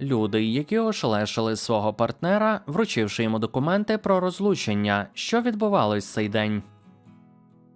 Люди, які ошелешили свого партнера, вручивши йому документи про розлучення, що відбувалось цей день.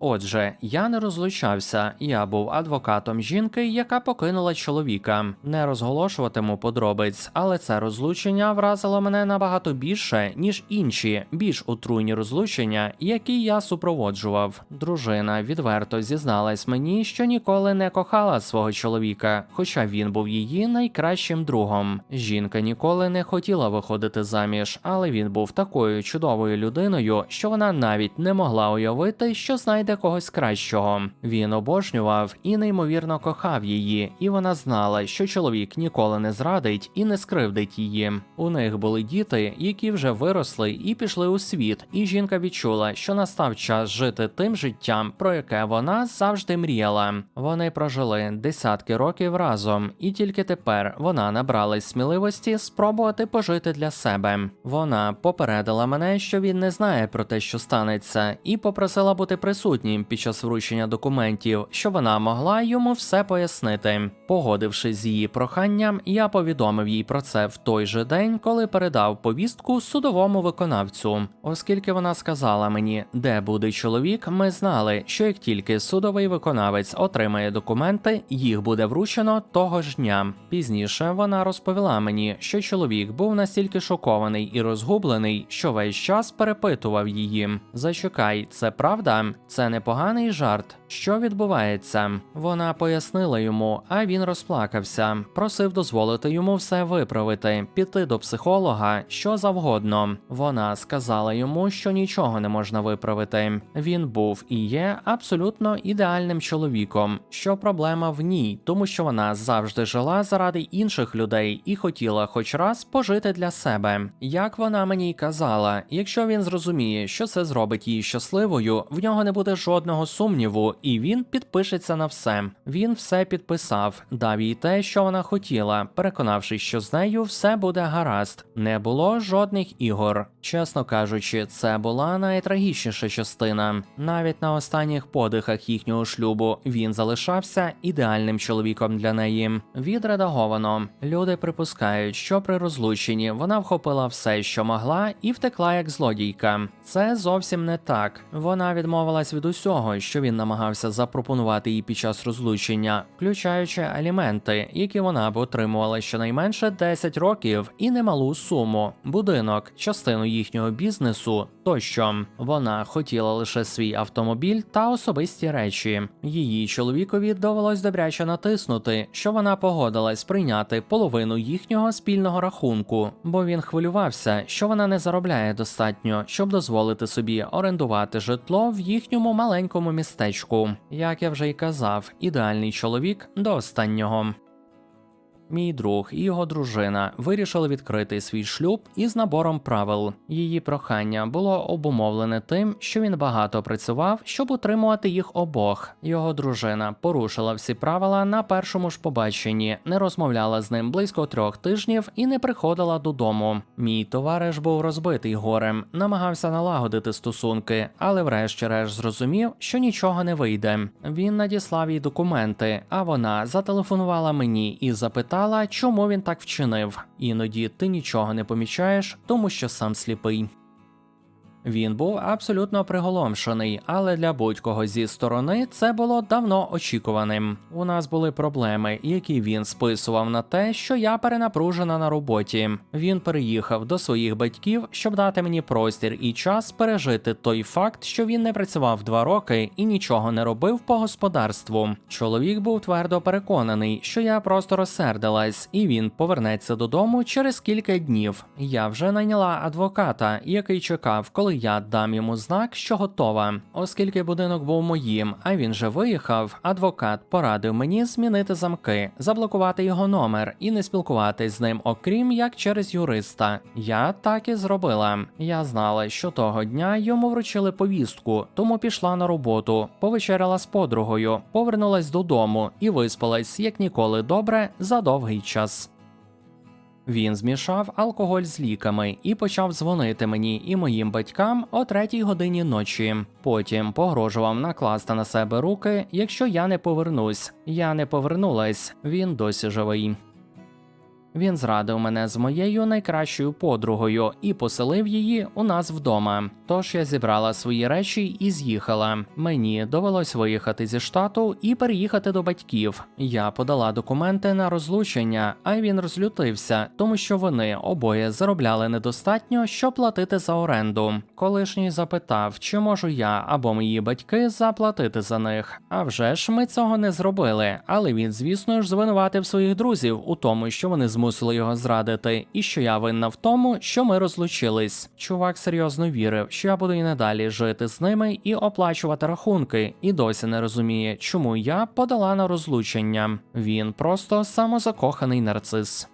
Отже, я не розлучався, я був адвокатом жінки, яка покинула чоловіка. Не розголошуватиму подробиць, але це розлучення вразило мене набагато більше, ніж інші, більш отруйні розлучення, які я супроводжував. Дружина відверто зізналась мені, що ніколи не кохала свого чоловіка, хоча він був її найкращим другом. Жінка ніколи не хотіла виходити заміж, але він був такою чудовою людиною, що вона навіть не могла уявити, що знайде когось кращого. Він обожнював і неймовірно кохав її, і вона знала, що чоловік ніколи не зрадить і не скривдить її. У них були діти, які вже виросли і пішли у світ, і жінка відчула, що настав час жити тим життям, про яке вона завжди мріяла. Вони прожили десятки років разом, і тільки тепер вона набралась сміливості спробувати пожити для себе. Вона попередила мене, що він не знає про те, що станеться, і попросила бути присутнім під час вручення документів, що вона могла йому все пояснити. Погодившись з її проханням, я повідомив їй про це в той же день, коли передав повістку судовому виконавцю. Оскільки вона сказала мені, де буде чоловік, ми знали, що як тільки судовий виконавець отримає документи, їх буде вручено того ж дня. Пізніше вона розповіла мені, що чоловік був настільки шокований і розгублений, що весь час перепитував її: Зачекай, це правда? Це непоганий жарт. Що відбувається? Вона пояснила йому, а він розплакався, просив дозволити йому все виправити, піти до психолога, що завгодно. Вона сказала йому, що нічого не можна виправити. Він був і є абсолютно ідеальним чоловіком. Що проблема в ній, тому що вона завжди жила заради інших людей і хотіла хоч раз пожити для себе. Як вона мені й казала, якщо він зрозуміє, що це зробить її щасливою, в нього не буде жодного сумніву, і він підпишеться на все. Він все підписав, дав їй те, що вона хотіла, переконавшись, що з нею все буде гаразд. Не було жодних ігор. Чесно кажучи, це була найтрагічніша частина. Навіть на останніх подихах їхнього шлюбу він залишався ідеальним чоловіком для неї. Відредаговано. Люди припускають, що при розлученні вона вхопила все, що могла, і втекла як злодійка. Це зовсім не так. Вона відмовилась від усього, що він намагався запропонувати їй під час розлучення, включаючи аліменти, які вона б отримувала щонайменше 10 років, і немалу суму, будинок, частину їхнього бізнесу. Тощо вона хотіла лише свій автомобіль та особисті речі. Її чоловікові довелось добряче натиснути, що вона погодилась прийняти половину їхнього спільного рахунку, бо він хвилювався, що вона не заробляє достатньо, щоб дозволити собі орендувати житло в їхньому маленькому містечку. Як я вже й казав, ідеальний чоловік до останнього. Мій друг і його дружина вирішили відкрити свій шлюб із набором правил. Її прохання було обумовлене тим, що він багато працював, щоб утримувати їх обох. Його дружина порушила всі правила на першому ж побаченні, не розмовляла з ним близько трьох тижнів і не приходила додому. Мій товариш був розбитий горем, намагався налагодити стосунки, але врешті-решт зрозумів, що нічого не вийде. Він надіслав їй документи, а вона зателефонувала мені і запитала, чому він так вчинив. Іноді ти нічого не помічаєш, тому що сам сліпий. Він був абсолютно приголомшений, але для будь-кого зі сторони це було давно очікуваним. У нас були проблеми, які він списував на те, що я перенапружена на роботі. Він переїхав до своїх батьків, щоб дати мені простір і час пережити той факт, що він не працював два роки і нічого не робив по господарству. Чоловік був твердо переконаний, що я просто розсердилась, і він повернеться додому через кілька днів. Я вже найняла адвоката, який чекав, коли я дам йому знак, що готова. Оскільки будинок був моїм, а він же виїхав, адвокат порадив мені змінити замки, заблокувати його номер і не спілкуватись з ним, окрім як через юриста. Я так і зробила. Я знала, що того дня йому вручили повістку, тому пішла на роботу, повечеряла з подругою, повернулась додому і виспалась як ніколи добре за довгий час. Він змішав алкоголь з ліками і почав дзвонити мені і моїм батькам о третій годині ночі. Потім погрожував накласти на себе руки, якщо я не повернусь. Я не повернулась, він досі живий. Він зрадив мене з моєю найкращою подругою і поселив її у нас вдома. Тож я зібрала свої речі і з'їхала. Мені довелось виїхати зі штату і переїхати до батьків. Я подала документи на розлучення, а він розлютився, тому що вони обоє заробляли недостатньо, щоб платити за оренду. Колишній запитав, чи можу я або мої батьки заплатити за них. А вже ж ми цього не зробили. Але він, звісно ж, звинуватив своїх друзів у тому, що вони змусили його зрадити, і що я винна в тому, що ми розлучились. Чувак серйозно вірив, що я буду і надалі жити з ними і оплачувати рахунки, і досі не розуміє, чому я подала на розлучення. Він просто самозакоханий нарцис.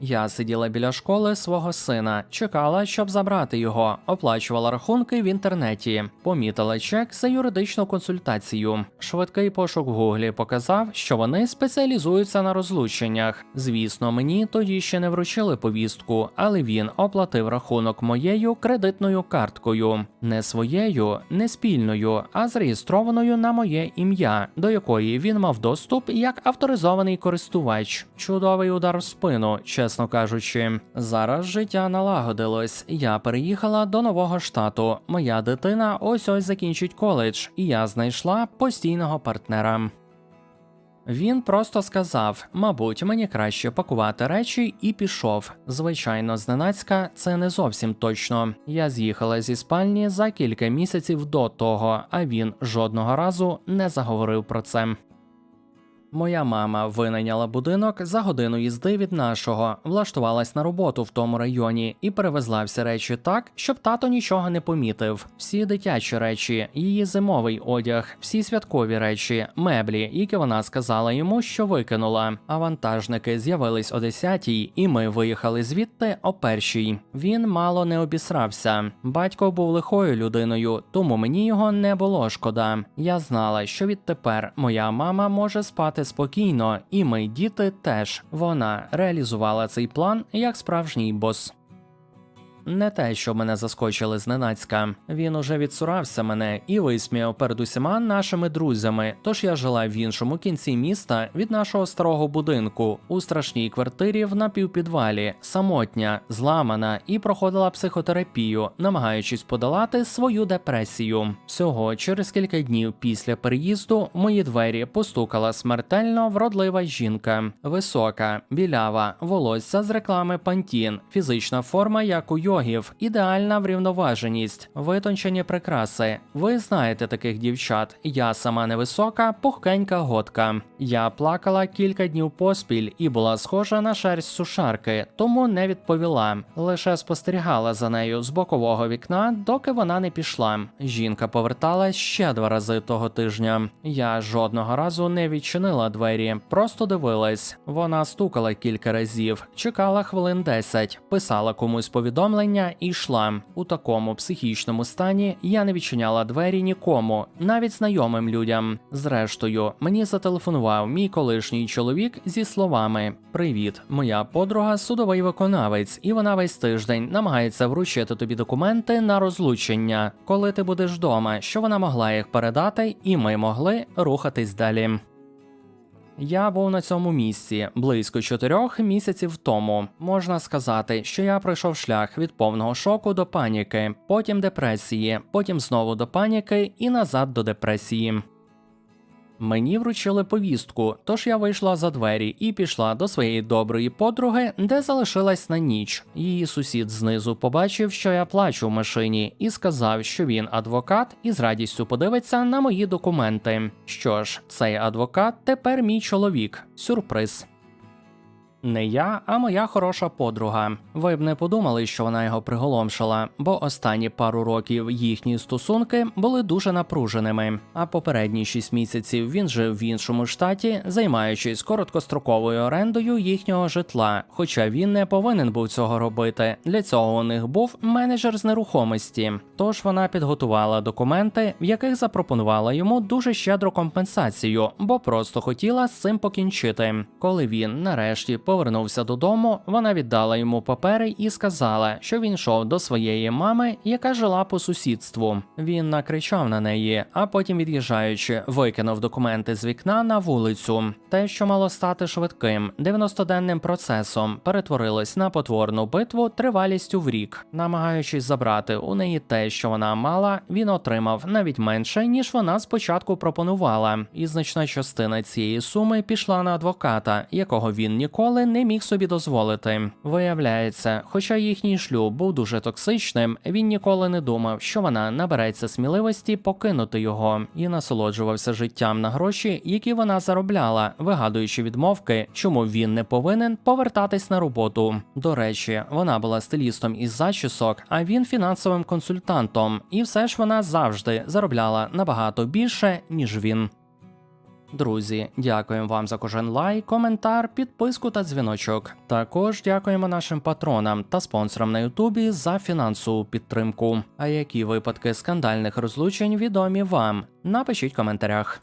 Я сиділа біля школи свого сина, чекала, щоб забрати його, оплачувала рахунки в інтернеті, помітила чек за юридичну консультацію. Швидкий пошук в гуглі показав, що вони спеціалізуються на розлученнях. Звісно, мені тоді ще не вручили повістку, але він оплатив рахунок моєю кредитною карткою, не своєю, не спільною, а зареєстрованою на моє ім'я, до якої він мав доступ як авторизований користувач. Чудовий удар в спину, чесно кажучи. Зараз життя налагодилось. Я переїхала до нового штату. Моя дитина ось ось закінчить коледж, і я знайшла постійного партнера. Він просто сказав: мабуть, мені краще пакувати речі, і пішов. Звичайно, зненацька це не зовсім точно. Я з'їхала зі спальні за кілька місяців до того, а він жодного разу не заговорив про це. Моя мама винайняла будинок за годину їзди від нашого, влаштувалась на роботу в тому районі і перевезла всі речі так, щоб тато нічого не помітив. Всі дитячі речі, її зимовий одяг, всі святкові речі, меблі, які вона сказала йому, що викинула. А вантажники з'явились о 10-й, і ми виїхали звідти о першій. Він мало не обісрався. Батько був лихою людиною, тому мені його не було шкода. Я знала, що відтепер моя мама може спати спокійно, і ми, діти, теж. Вона реалізувала цей план як справжній бос. Не те, що мене заскочили зненацька. Він уже відсурався мене і висміяв перед усіма нашими друзями. Тож я жила в іншому кінці міста від нашого старого будинку у страшній квартирі в напівпідвалі, самотня, зламана і проходила психотерапію, намагаючись подолати свою депресію. Всього через кілька днів після переїзду мої двері постукала смертельно вродлива жінка, висока, білява, волосся з реклами Пантін, фізична форма, як у йогів, ідеальна врівноваженість, витончені прикраси. Ви знаєте таких дівчат. Я сама невисока, пухкенька готка. Я плакала кілька днів поспіль і була схожа на шерсть сушарки, тому не відповіла. Лише спостерігала за нею з бокового вікна, доки вона не пішла. Жінка поверталась ще два рази того тижня. Я жодного разу не відчинила двері, просто дивилась. Вона стукала кілька разів, чекала хвилин 10, писала комусь повідомлення і йшла. У такому психічному стані я не відчиняла двері нікому, навіть знайомим людям. Зрештою, мені зателефонував мій колишній чоловік зі словами: Привіт, моя подруга судовий виконавець, і вона весь тиждень намагається вручити тобі документи на розлучення, коли ти будеш вдома, що вона могла їх передати, і ми могли рухатись далі. Я був на цьому місці близько чотирьох місяців тому. Можна сказати, що я пройшов шлях від повного шоку до паніки, потім депресії, потім знову до паніки і назад до депресії. Мені вручили повістку, тож я вийшла за двері і пішла до своєї доброї подруги, де залишилась на ніч. Її сусід знизу побачив, що я плачу в машині, і сказав, що він адвокат і з радістю подивиться на мої документи. Що ж, цей адвокат тепер мій чоловік. Сюрприз. Не я, а моя хороша подруга. Ви б не подумали, що вона його приголомшила, бо останні пару років їхні стосунки були дуже напруженими. А попередні шість місяців він жив в іншому штаті, займаючись короткостроковою орендою їхнього житла. Хоча він не повинен був цього робити. Для цього у них був менеджер з нерухомості. Тож вона підготувала документи, в яких запропонувала йому дуже щедру компенсацію, бо просто хотіла з цим покінчити. Коли він нарешті повернувся додому, вона віддала йому папери і сказала, що він йшов до своєї мами, яка жила по сусідству. Він накричав на неї, а потім, від'їжджаючи, викинув документи з вікна на вулицю. Те, що мало стати швидким 90-денним процесом, перетворилось на потворну битву тривалістю в рік. Намагаючись забрати у неї те, що вона мала, він отримав навіть менше, ніж вона спочатку пропонувала, і значна частина цієї суми пішла на адвоката, якого він ніколи не міг собі дозволити. Виявляється, хоча їхній шлюб був дуже токсичним, він ніколи не думав, що вона набереться сміливості покинути його і насолоджувався життям на гроші, які вона заробляла, вигадуючи відмовки, чому він не повинен повертатись на роботу. До речі, вона була стилістом із зачісок, а він фінансовим консультантом, і все ж вона завжди заробляла набагато більше, ніж він. Друзі, дякуємо вам за кожен лайк, коментар, підписку та дзвіночок. Також дякуємо нашим патронам та спонсорам на Ютубі за фінансову підтримку. А які випадки скандальних розлучень відомі вам? Напишіть в коментарях.